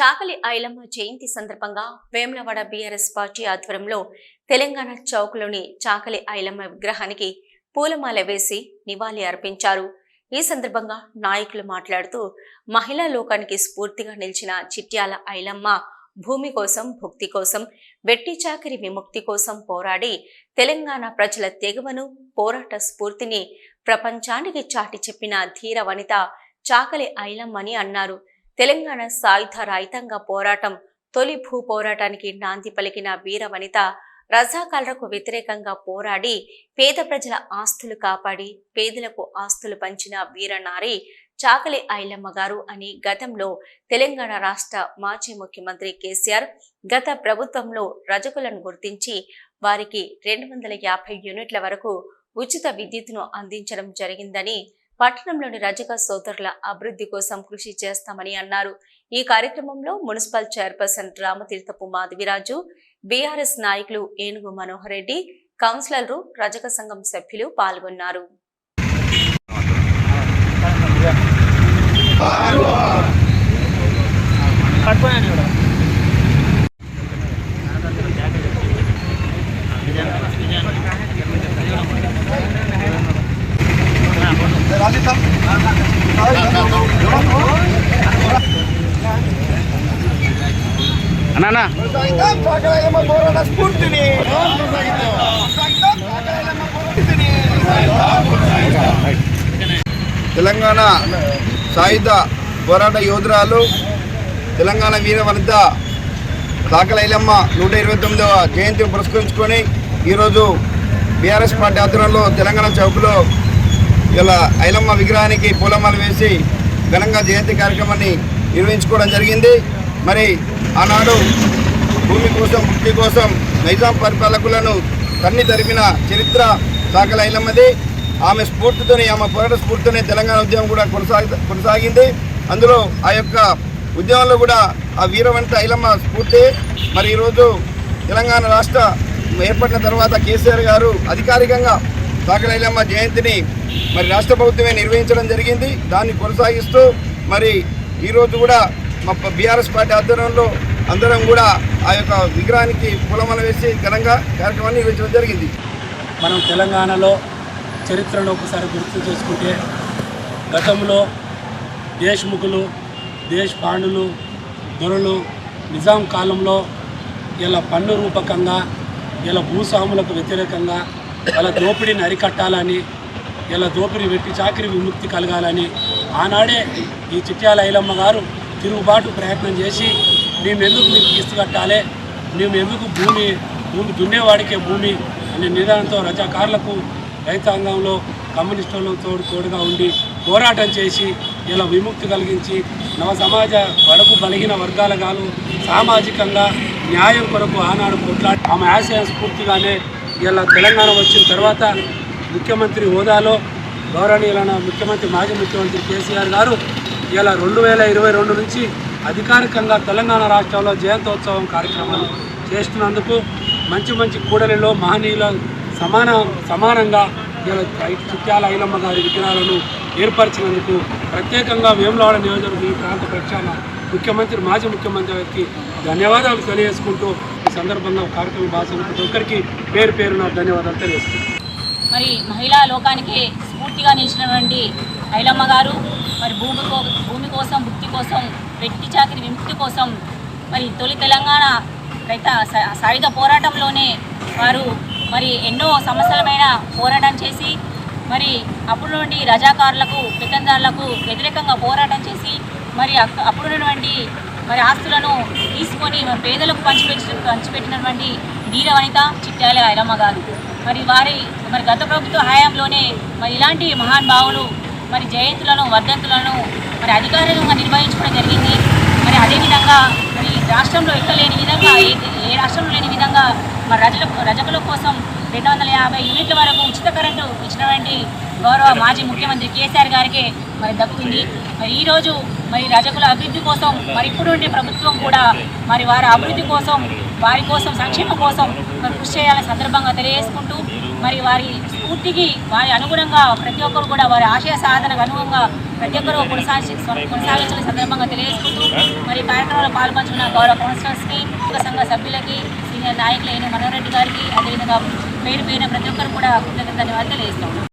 చాకలి ఐలమ్మ జయంతి సందర్భంగా Vemulawada BRS party ఆధ్వర్యంలో తెలంగాణ చౌక్లోని చాకలి ఐలమ్మ విగ్రహానికి పూలమాల వేసి నివాళి అర్పించారు. ఈ సందర్భంగా నాయకులు మాట్లాడుతూ మహిళా లోకానికి స్ఫూర్తిగా నిలిచిన చిట్యాల ఐలమ్మ భూమి కోసం భుక్తి కోసం వెట్టి చాకరి విముక్తి కోసం పోరాడి తెలంగాణ ప్రజల తెగువను పోరాట స్ఫూర్తిని ప్రపంచానికి చాటి చెప్పిన ధీర వనిత చాకలి ఐలమ్మని అన్నారు. తెలంగాణ సాయుధ రైతాంగ పోరాటం తొలి భూ పోరాటానికి నాంది పలికిన వీర వనిత రజాకాలకు వ్యతిరేకంగా పోరాడి పేద ప్రజల ఆస్తులు కాపాడి పేదలకు ఆస్తులు పంచిన వీరనారి చాకలి ఐలమ్మ గారు అని గతంలో తెలంగాణ రాష్ట్ర మాజీ ముఖ్యమంత్రి కేసీఆర్ గత ప్రభుత్వంలో రజకులను గుర్తించి వారికి రెండు వందల యాభై యూనిట్ల వరకు ఉచిత విద్యుత్తును అందించడం జరిగిందని పట్టణంలోని రజక సోదరుల అభివృద్ధి కోసం కృషి చేస్తామని అన్నారు. ఈ కార్యక్రమంలో municipal chairperson Ramatirthapu Madhaviraju BRS నాయకులు ఏనుగు మనోహర్ రెడ్డి కౌన్సిలర్లు రజక సంఘం సభ్యులు పాల్గొన్నారు. అన్నా తెలంగాణ సాయుధ పోరాట యోధురాలు తెలంగాణ వీర వనిత సాకలైలమ్మ నూట ఇరవై తొమ్మిదవ జయంతిని పురస్కరించుకొని ఈరోజు బీఆర్ఎస్ పార్టీ ఆధ్వర్యంలో తెలంగాణ చౌక్లో ఇలా ఐలమ్మ విగ్రహానికి పూలమాల వేసి ఘనంగా జయంతి కార్యక్రమాన్ని నిర్వహించుకోవడం జరిగింది. మరి ఆనాడు భూమి కోసం వృత్తి కోసం నైజాం పరిపాలకులను తన్ని తరిమిన చరిత్ర సాకల ఐలమ్మది ఆమె స్ఫూర్తితోనే ఆమె పోరాట స్ఫూర్తితోనే తెలంగాణ ఉద్యమం కూడా కొనసాగి కొనసాగింది. అందులో ఆ యొక్క ఉద్యమంలో కూడా ఆ వీరవంత ఐలమ్మ స్ఫూర్తి. మరి ఈరోజు తెలంగాణ రాష్ట్ర ఏర్పడిన తర్వాత కేసీఆర్ గారు అధికారికంగా సాకల ఐలమ్మ జయంతిని మరి రాష్ట్ర ప్రభుత్వమే నిర్వహించడం జరిగింది. దాన్ని కొనసాగిస్తూ మరి ఈరోజు కూడా మా బీఆర్ఎస్ పార్టీ ఆధ్వర్యంలో అందరం కూడా ఆ యొక్క విగ్రహానికి పూలమాల వేసి ఘనంగా కార్యక్రమాన్ని నిర్వహించడం జరిగింది. మనం తెలంగాణలో చరిత్రను ఒకసారి గుర్తు చేసుకుంటే గతంలో దేశ్ముఖులు దేశ్ పాండులు దొరలు నిజాం కాలంలో ఇలా పన్ను రూపకంగా ఇలా భూస్వాములకు వ్యతిరేకంగా ఇలా దోపిడీని అరికట్టాలని ఇలా దోపిడీ పెట్టి చాకరీ విముక్తి కలగాలని ఆనాడే ఈ చిట్యాల ఐలమ్మ గారు తిరుగుబాటు ప్రయత్నం చేసి మేము ఎందుకు మీకు కిస్తు కట్టాలి? మేము ఎందుకు భూమి భూమి దున్నేవాడికే భూమి అనే నిదానంతో రజాకారులకు రైతాంగంలో కమ్యూనిస్టులు తోడు తోడుగా ఉండి పోరాటం చేసి ఇలా విముక్తి కలిగించి నవ సమాజ వరకు బలిగిన వర్గాల గాను సామాజికంగా న్యాయం కొరకు ఆనాడు కొట్లాడి ఆమె ఆశయ స్ఫూర్తిగానే ఇలా తెలంగాణ వచ్చిన తర్వాత ముఖ్యమంత్రి హోదాలో గౌరవనీయులైన ముఖ్యమంత్రి మాజీ ముఖ్యమంత్రి కేసీఆర్ గారు ఇలా రెండు వేల ఇరవై రెండు నుంచి అధికారికంగా తెలంగాణ రాష్ట్రంలో జయంతోత్సవం కార్యక్రమాలు చేస్తున్నందుకు మంచి మంచి కూడలిలో మహనీయుల సమాన సమానంగా ఇలా చిత్యాల ఐలమ్మ గారి విగ్రహాలను ఏర్పరిచినందుకు ప్రత్యేకంగా వేములవాడ నియోజకవర్గం ఈ ప్రాంత ప్రక్షాళన ముఖ్యమంత్రి మాజీ ముఖ్యమంత్రి గారికి ధన్యవాదాలు తెలియజేసుకుంటూ ఈ సందర్భంగా కార్యక్రమ భాషను ప్రతి ఒక్కరికి పేరు పేరున ధన్యవాదాలు తెలియజేస్తున్నాను. మరి మహిళా లోకానికి స్ఫూర్తిగా నిలిచినటువంటి ఐలమ్మ గారు మరి భూమి భూమి కోసం భుక్తి కోసం వెట్టి చాకిరి విముక్తి కోసం మరి తొలి తెలంగాణ రైత సాయుధ పోరాటంలోనే వారు మరి ఎన్నో సమస్యలమైన పోరాటం చేసి మరి అప్పుడు నుండి రజాకారులకు పెత్తందారులకు వ్యతిరేకంగా పోరాటం చేసి మరి అప్పుడున్నటువంటి మరి ఆస్తులను తీసుకొని మరి పేదలకు పంచిపెట్టి పంచిపెట్టినటువంటి వీర వనిత చిట్యాల ఐరమ్మ గారు. మరి వారి మరి గత ప్రభుత్వ హయాంలోనే మరి ఇలాంటి మహానుభావులు మరి జయంతులను వర్ధంతులను మరి అధికారికంగా నిర్వహించుకోవడం జరిగింది. మరి అదేవిధంగా మరి రాష్ట్రంలో ఎక్కడ లేని విధంగా ఏ రాష్ట్రంలో లేని విధంగా మరి రజల రజకుల కోసం రెండు వందల యాభై యూనిట్ల వరకు ఉచిత కరెంటు ఇచ్చినటువంటి గౌరవ మాజీ ముఖ్యమంత్రి కేసీఆర్ గారికి మరి దక్కుతుంది మరి ఈరోజు మరి రజకుల అభివృద్ధి కోసం మరి ఇప్పుడుండే ప్రభుత్వం కూడా మరి వారి అభివృద్ధి కోసం వారి కోసం సంక్షేమం కోసం మరి కృషి చేయాలని సందర్భంగా తెలియజేసుకుంటూ మరి వారి పూర్తికి వారి అనుగుణంగా ప్రతి ఒక్కరు కూడా వారి ఆశయ సాధనకు అనుగుణంగా ప్రతి ఒక్కరూ కొనసాగి కొనసాగించిన సందర్భంగా తెలియజేసుకుంటూ మరి కార్యక్రమంలో పాల్పంచుకున్న గౌరవ కౌన్సిలర్స్కి సంఘ సభ్యులకి సీనియర్ నాయకులైన మనోహర్ రెడ్డి గారికి అదేవిధంగా పేరు పేరున ప్రతి ఒక్కరు కూడా కృతజ్ఞత ధన్యవాదాలు తెలియజేస్తాం